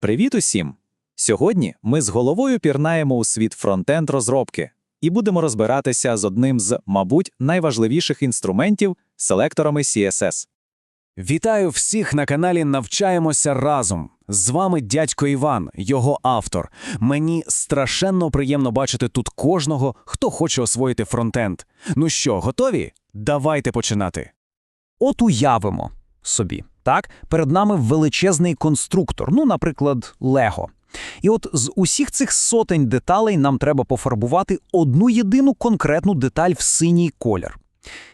Привіт усім! Сьогодні ми з головою пірнаємо у світ фронтенд розробки і будемо розбиратися з одним з, мабуть, найважливіших інструментів селекторами CSS. Вітаю всіх на каналі Навчаємося разом. З вами дядько Іван, його автор. Мені страшенно приємно бачити тут кожного, хто хоче освоїти фронтенд. Ну що, готові? Давайте починати. От уявимо собі, так, перед нами величезний конструктор, ну, наприклад, Лего. І от з усіх цих сотень деталей нам треба пофарбувати одну єдину конкретну деталь в синій колір.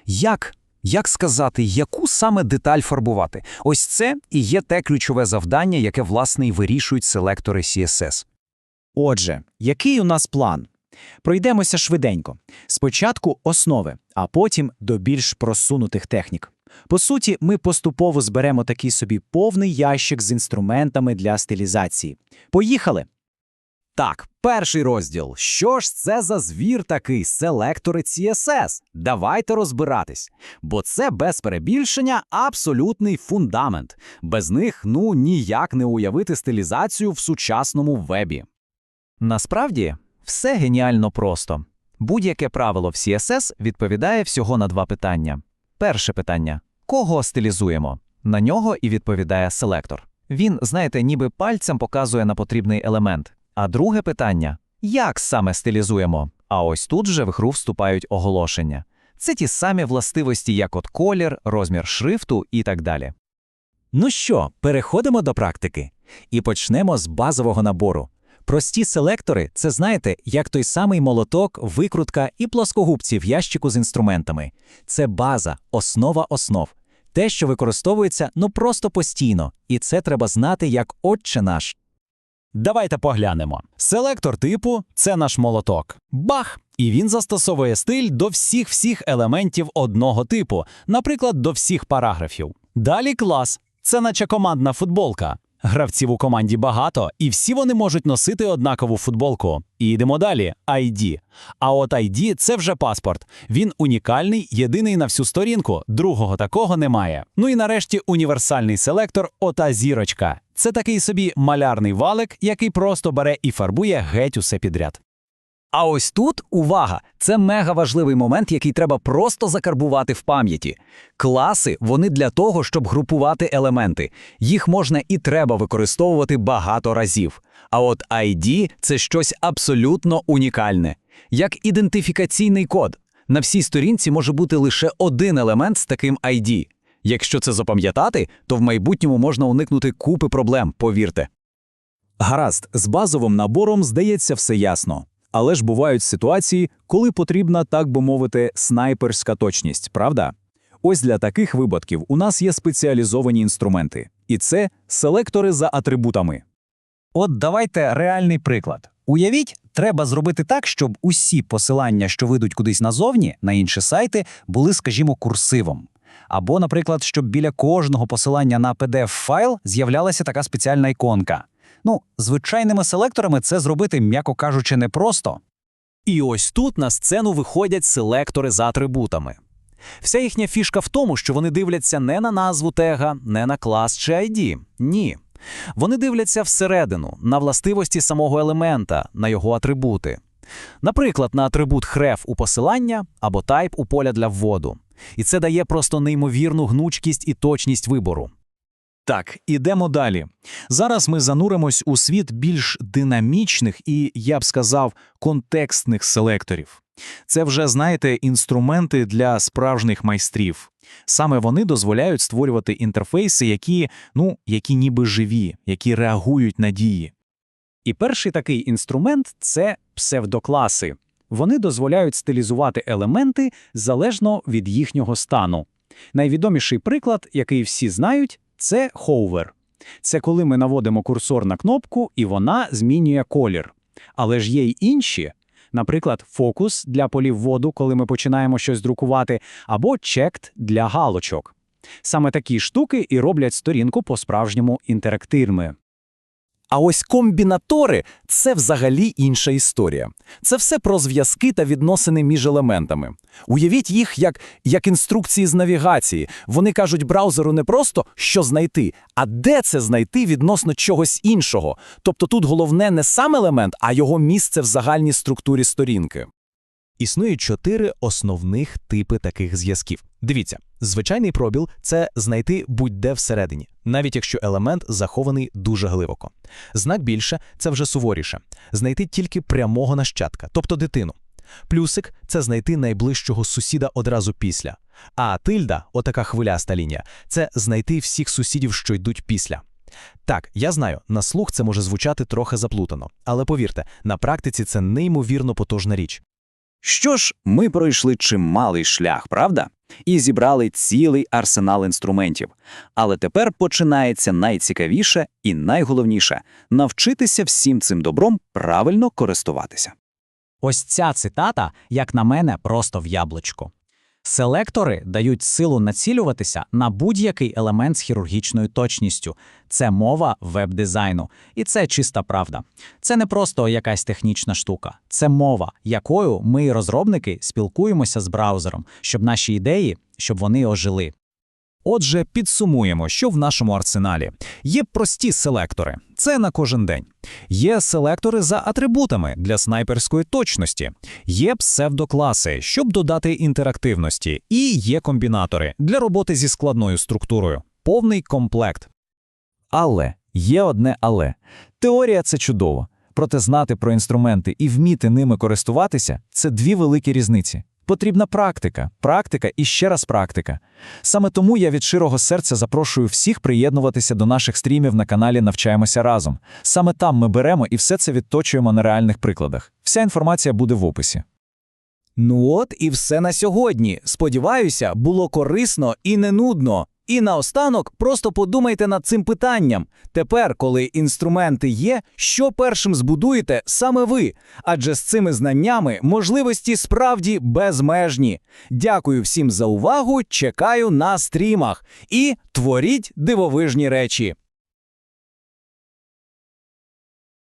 Як? Як сказати, яку саме деталь фарбувати? Ось це і є те ключове завдання, яке, власне, і вирішують селектори CSS. Отже, який у нас план? Пройдемося швиденько. Спочатку основи, а потім до більш просунутих технік. По суті, ми поступово зберемо такий собі повний ящик з інструментами для стилізації. Поїхали! Так, перший розділ. Що ж це за звір такий селектори CSS? Давайте розбиратись. Бо це без перебільшення абсолютний фундамент. Без них ну ніяк не уявити стилізацію в сучасному вебі. Насправді, все геніально просто. Будь-яке правило в CSS відповідає всього на два питання. Перше питання кого стилізуємо? На нього і відповідає селектор. Він, знаєте, ніби пальцем показує на потрібний елемент. А друге питання як саме стилізуємо? А ось тут же в гру вступають оголошення. Це ті самі властивості, як от колір, розмір шрифту і так далі. Ну що, переходимо до практики. І почнемо з базового набору. Прості селектори це, знаєте, як той самий молоток, викрутка і плоскогубці в ящику з інструментами. Це база, основа основ. Те, що використовується ну просто постійно, і це треба знати як отче наш. Давайте поглянемо. Селектор типу це наш молоток. Бах! І він застосовує стиль до всіх всіх елементів одного типу, наприклад, до всіх параграфів. Далі клас це наче командна футболка. Гравців у команді багато, і всі вони можуть носити однакову футболку. І йдемо далі. ID. А от ID – це вже паспорт. Він унікальний, єдиний на всю сторінку. Другого такого немає. Ну і нарешті універсальний селектор ота зірочка. Це такий собі малярний валик, який просто бере і фарбує геть усе підряд. А ось тут увага! Це мега важливий момент, який треба просто закарбувати в пам'яті. Класи вони для того, щоб групувати елементи. Їх можна і треба використовувати багато разів. А от ID – це щось абсолютно унікальне, як ідентифікаційний код. На всій сторінці може бути лише один елемент з таким ID. Якщо це запам'ятати, то в майбутньому можна уникнути купи проблем, повірте. Гаразд, з базовим набором здається все ясно. Але ж бувають ситуації, коли потрібна, так би мовити, снайперська точність, правда? Ось для таких випадків у нас є спеціалізовані інструменти, і це селектори за атрибутами. От давайте реальний приклад. Уявіть, треба зробити так, щоб усі посилання, що ведуть кудись назовні, на інші сайти, були, скажімо, курсивом. Або, наприклад, щоб біля кожного посилання на PDF-файл з'являлася така спеціальна іконка. Ну, звичайними селекторами це зробити, м'яко кажучи, непросто. І ось тут на сцену виходять селектори за атрибутами. Вся їхня фішка в тому, що вони дивляться не на назву тега, не на клас чи ID. Ні. Вони дивляться всередину, на властивості самого елемента, на його атрибути. Наприклад, на атрибут href у посилання або type у поля для вводу. І це дає просто неймовірну гнучкість і точність вибору. Так, ідемо далі. Зараз ми зануримось у світ більш динамічних і, я б сказав, контекстних селекторів. Це вже, знаєте, інструменти для справжніх майстрів. Саме вони дозволяють створювати інтерфейси, які, ну, які ніби живі, які реагують на дії. І перший такий інструмент це псевдокласи. Вони дозволяють стилізувати елементи залежно від їхнього стану. Найвідоміший приклад, який всі знають, це ховер. Це коли ми наводимо курсор на кнопку, і вона змінює колір. Але ж є й інші, наприклад, фокус для полів воду, коли ми починаємо щось друкувати, або чект для галочок. Саме такі штуки і роблять сторінку по-справжньому інтерактивною. А ось комбінатори це взагалі інша історія. Це все про зв'язки та відносини між елементами. Уявіть їх як, як інструкції з навігації. Вони кажуть браузеру не просто що знайти, а де це знайти відносно чогось іншого. Тобто тут головне не сам елемент, а його місце в загальній структурі сторінки. Існує чотири основних типи таких зв'язків. Дивіться, звичайний пробіл це знайти будь-де всередині, навіть якщо елемент захований дуже глибоко. Знак більше це вже суворіше знайти тільки прямого нащадка, тобто дитину. Плюсик це знайти найближчого сусіда одразу після. А тильда, отака хвиляста лінія, це знайти всіх сусідів, що йдуть після. Так, я знаю, на слух це може звучати трохи заплутано, але повірте, на практиці це неймовірно потужна річ. Що ж, ми пройшли чималий шлях, правда? І зібрали цілий арсенал інструментів. Але тепер починається найцікавіше і найголовніше навчитися всім цим добром правильно користуватися. Ось ця цитата, як на мене, просто в яблучко. Селектори дають силу націлюватися на будь-який елемент з хірургічною точністю. Це мова веб-дизайну. І це чиста правда. Це не просто якась технічна штука, це мова, якою ми, розробники, спілкуємося з браузером, щоб наші ідеї, щоб вони ожили. Отже, підсумуємо, що в нашому арсеналі. Є прості селектори, це на кожен день. Є селектори за атрибутами для снайперської точності, є псевдокласи, щоб додати інтерактивності, і є комбінатори для роботи зі складною структурою. Повний комплект. Але є одне але. Теорія це чудово. Проте знати про інструменти і вміти ними користуватися це дві великі різниці. Потрібна практика, практика і ще раз практика. Саме тому я від широго серця запрошую всіх приєднуватися до наших стрімів на каналі Навчаємося разом. Саме там ми беремо і все це відточуємо на реальних прикладах. Вся інформація буде в описі. Ну от і все на сьогодні. Сподіваюся, було корисно і не нудно. І наостанок просто подумайте над цим питанням. Тепер, коли інструменти є, що першим збудуєте саме ви? Адже з цими знаннями можливості справді безмежні. Дякую всім за увагу. Чекаю на стрімах і творіть дивовижні речі.